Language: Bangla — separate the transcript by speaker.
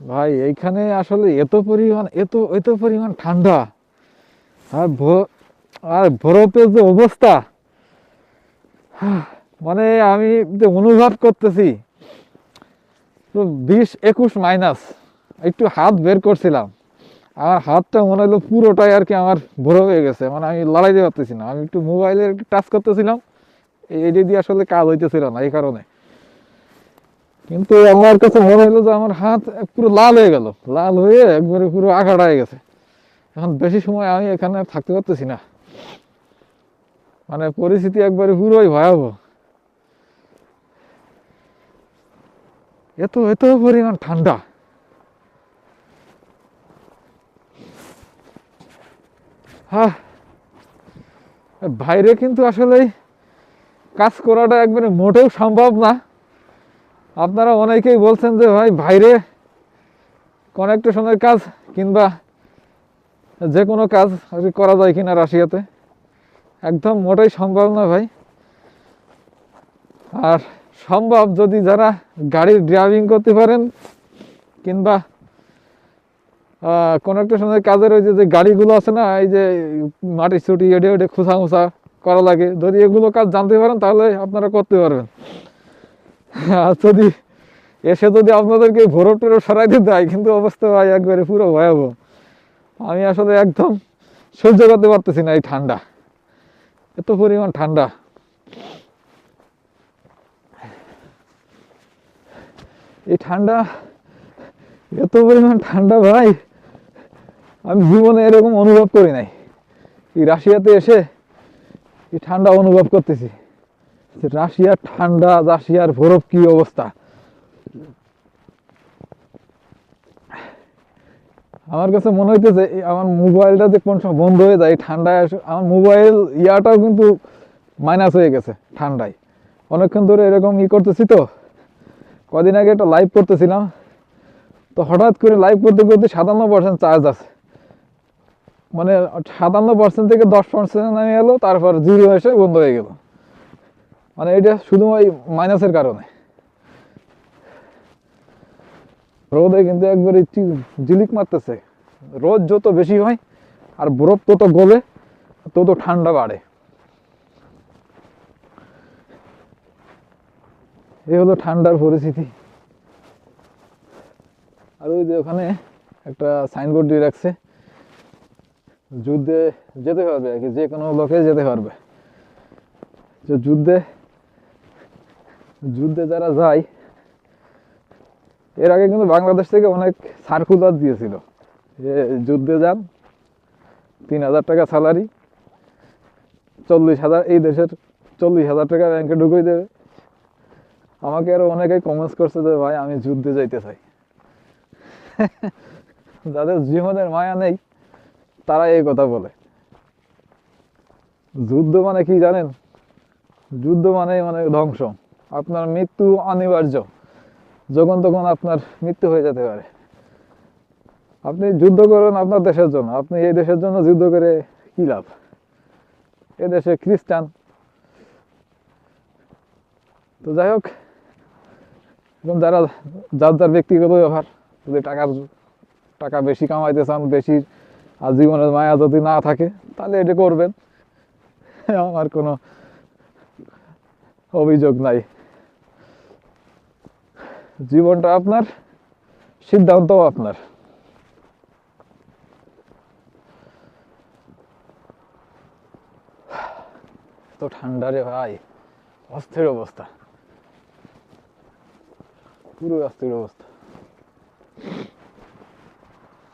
Speaker 1: ভাই, এইখানে আসলে এত পরিমাণ, এত এত পরিমাণ ঠান্ডা। আর আর বরফের যে অবস্থা মানে আমি যে অনুভব করতেছি বিশ একুশ মাইনাস, একটু হাত বের করছিলাম। আমার হাতটা মনে হলো পুরোটাই আর কি আমার বড় হয়ে গেছে মানে আমি লড়াইতে পারতেছি না। আমি একটু মোবাইলে একটু টাচ করতেছিলাম এটা দিয়ে আসলে কাজ হইতেছিল না, এই কারণে। কিন্তু আমার কাছে মনে হলো যে আমার হাত পুরো লাল হয়ে গেল। লাল হয়ে একবারে পুরো আঘাট হয়ে গেছে। এখন বেশি সময় আমি এখানে থাকতে পারতেছি না। মানে পরিস্থিতি একবারে পুরোই ভয়াবহ। এত এত পরিমাণ ঠান্ডা। হ্যাঁ বাইরে কিন্তু আসলে কাজ করাটা একবারে মোটেও সম্ভব না। আপনারা অনেকেই বলছেন যে, ভাই বাইরে কনেকটেশনের কাজ কিংবা যে কোনো কাজ করা যায় কিনা রাশিয়াতে? একদম মোটেই সম্ভব না, ভাই। আর সম্ভব যদি যারা গাড়ির ড্রাইভিং করতে পারেন কিংবা কনেকটেশনের কাজের ওই যে গাড়িগুলো আছে না, এই যে মাটি ছুটি, এডে, ওডে খোসা মোসা করা লাগে, যদি এগুলো কাজ জানতে পারেন তাহলে আপনারা করতে পারবেন। আর যদি এসে যদি আপনাদেরকে ভোরব টোরব সরাইতে দেয় কিন্তু অবস্থা ভাই একবারে পুরো ভয়াবহ। আমি আসলে একদম সহ্য করতে পারতেছি না এই ঠান্ডা। এত পরিমাণ ঠান্ডা। এই ঠান্ডা, এত পরিমাণ ঠান্ডা ভাই, আমি জীবনে এরকম অনুভব করি নাই। এই রাশিয়াতে এসে এই ঠান্ডা অনুভব করতেছি। রাশিয়ার ঠান্ডা, রাশিয়ার বরফ কি অবস্থা? আমার কাছে মনে হইতেছে আমার মোবাইলটা যে কোন সময় বন্ধ হয়ে যায় ঠান্ডায় আস- আমার মোবাইল ইয়াটাও কিন্তু মাইনাস হয়ে গেছে ঠান্ডায়। অনেকক্ষণ ধরে এরকম ই করতেছি তো। কদিন আগে একটা লাইভ করতেছিলাম। তো হঠাৎ করে লাইভ করতে করতে সাতান্ন পার্সেন্ট চার্জ আছে। মানে সাতান্ন পার্সেন্ট থেকে দশ পার্সেন্ট নামে এলো, তারপর জিরো এসে বন্ধ হয়ে গেল। মানে এটা শুধু ওই মাইনাসের কারণে। রোদে কিন্তু একবারে ঝিলিক মারতেছে। রোদ যত বেশি হয়, আর বরফ তত গলে, তত ঠান্ডা বাড়ে। এই হলো ঠান্ডার পরিস্থিতি। আর ওই যে ওখানে একটা সাইনবোর্ড দিয়ে রাখছে, যুদ্ধে যেতে পারবে আর কি, যে কোনো লোকে যেতে পারবে। যে যুদ্ধে যুদ্ধে যারা যায়, এর আগে কিন্তু বাংলাদেশ থেকে অনেক সার্কুলার দিয়েছিল যে যুদ্ধে যান, তিন হাজার টাকা স্যালারি চল্লিশ হাজার, এই দেশের চল্লিশ হাজার টাকা ব্যাংকে ঢুকিয়ে দেবে। আমাকে আরও অনেকেই কমেন্টস করছে যে, ভাই, আমি যুদ্ধে যাইতে চাই। যাদের জীবনের মায়া নেই তারা এই কথা বলে। যুদ্ধ মানে কি জানেন? যুদ্ধ মানে মানে ধ্বংস। আপনার মৃত্যু অনিবার্য। যখন তখন আপনার মৃত্যু হয়ে যেতে পারে। আপনি যুদ্ধ করেন আপনার দেশের জন্য। আপনি এই দেশের জন্য যুদ্ধ করে কি লাভ? এ দেশে খ্রিস্টান। তো যাই হোক, এখন যারা যার যার ব্যক্তিগত ব্যাপার যদি টাকার টাকা বেশি কামাইতে চান, বেশি আর জীবনের মায়া যদি না থাকে, তাহলে এটা করবেন। আমার কোনো অভিযোগ নাই। জীবনটা আপনার সিদ্ধান্ত আপনার। তো ঠান্ডা রে ভাই অস্থির অবস্থা। পুরো অস্থির অবস্থা।